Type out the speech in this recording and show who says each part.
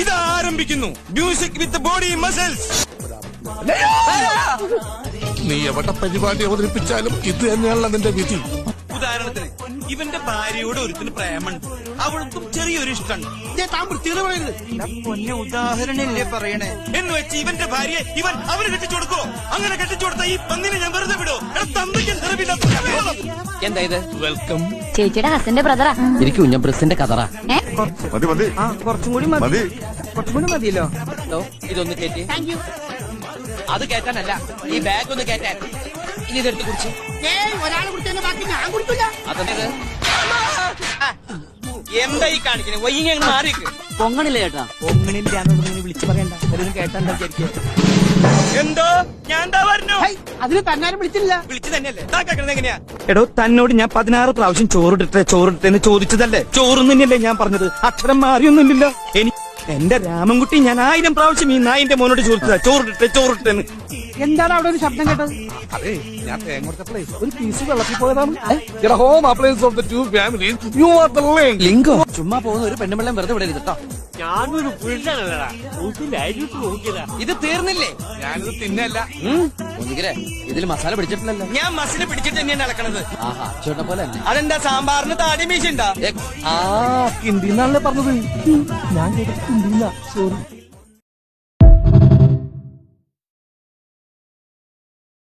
Speaker 1: ഇത് ആരംഭിക്കുന്നു music with body muscles
Speaker 2: നീ എവിടെ പരിപാടി അവതരിപ്പിച്ചാലും ഇത് തന്നെയാണല്ലോ നിന്റെ വിധി.
Speaker 1: ഉദാഹരണത്തിന് ഇവന്റെ ഭാര്യയോട് ഒരുത്തിന് പ്രേമുണ്ട് അവൾക്കും ചെറിയൊരു ഇഷ്ടമുണ്ട്.
Speaker 3: പൊന്നെ ഉദാഹരണല്ലേ പറയണേ?
Speaker 1: എന്ന് വെച്ച് ഇവന്റെ ഭാര്യയെ ഇവൻ അവന് കെട്ടിച്ചു കൊടുക്കോ അങ്ങനെ കെട്ടിച്ചു കൊടുത്ത ഈ പന്നിനെ ഞാൻ വെറുതെ വിടോ തന്തയ്ക്ക് നിറവില്ലാത്ത.
Speaker 4: എന്താ ഇത്?
Speaker 2: വെൽക്കം
Speaker 5: ചേച്ചിയുടെ ഹസ്ബൻഡ് ബ്രദറാ
Speaker 4: എനിക്ക് കുഞ്ഞംബ്രസിന്റെ കഥറ
Speaker 5: ഏ?
Speaker 6: മതി മതി.
Speaker 3: ആ കുറച്ചും കൂടി മതി.
Speaker 6: മതി.
Speaker 3: കുറച്ചും കൂടി മതിയല്ലോ.
Speaker 4: ഇതൊന്ന് കയറ്റി അത് കയറ്റാനല്ല ഈ ബാഗ് ഒന്ന് കയറ്റാൻ ഇനി ഇതെടുത്ത്
Speaker 3: ഒരാൾ കുടിച്ചതിന്റെ ബാക്കി ഞാൻ കുടിക്കില്ല.
Speaker 4: അതെന്ത് എന്താ ഈ കാണിക്കണേ? വൈകി അങ്ങ് മാറിക്ക് പൊങ്ങണില്ല ചേട്ടാ?
Speaker 3: വിളിച്ചു പറയണ്ട. കേട്ടാ
Speaker 1: എന്തോ? ഞാൻ എന്താ
Speaker 3: അതിന് തന്നാരും വിളിച്ചില്ല
Speaker 1: വിളിച്ചു തന്നെയല്ലേ? താ കേൾക്കണത് എങ്ങനെയാ?
Speaker 3: എടോ തന്നോട് ഞാൻ പതിനാറ് പ്രാവശ്യം ചോറിട്ടെ ചോറിട്ടെ എന്ന് ചോദിച്ചതല്ലേ? ചോറ് തന്നെയല്ലേ ഞാൻ പറഞ്ഞത്. അക്ഷരം മാറിയൊന്നുമില്ല എനിക്ക് എന്റെ രാമൻകുട്ടി ഞാൻ ആയിരം പ്രാവശ്യം ഈ നായിന്റെ മോനോട് ചോദിച്ചതാ. ചോറിട്ടെ ചോറിട്ടെ എന്ന് എന്താണ് അവിടെ ഒരു ശബ്ദം കേട്ടത്?
Speaker 2: അതെ ഞാൻ തേങ്ങ കൊടുത്തപ്പോഴേ ഒരു പീസ് വെള്ളത്തിൽ പോയതാണ്. Home appliance of the two families you are the link
Speaker 4: ചുമ്മാ പോകുന്ന ഒരു പെണ്ണുമ്പള്ളം വെറുതെ വിടരുത് കേട്ടോ ഞാനൊരു ഇത് തീർന്നില്ലേ?
Speaker 2: ഞാനിത് തിന്നല്ല.
Speaker 4: ഇതിൽ മസാല പിടിച്ചിട്ടില്ലല്ലോ.
Speaker 1: ഞാൻ മസിനെ പിടിച്ചിട്ട് തന്നെയാണ് നടക്കണത്.
Speaker 4: ആഹാ ചേട്ടനെ പോലെ തന്നെ.
Speaker 1: അതെന്താ സാമ്പാറിന് താടി മീശ ഉണ്ടാ?
Speaker 2: ആ ഹിന്ദിന്നാണല്ലേ പറഞ്ഞത്? ഞാൻ ഹിന്ദിന്നാ സോറി.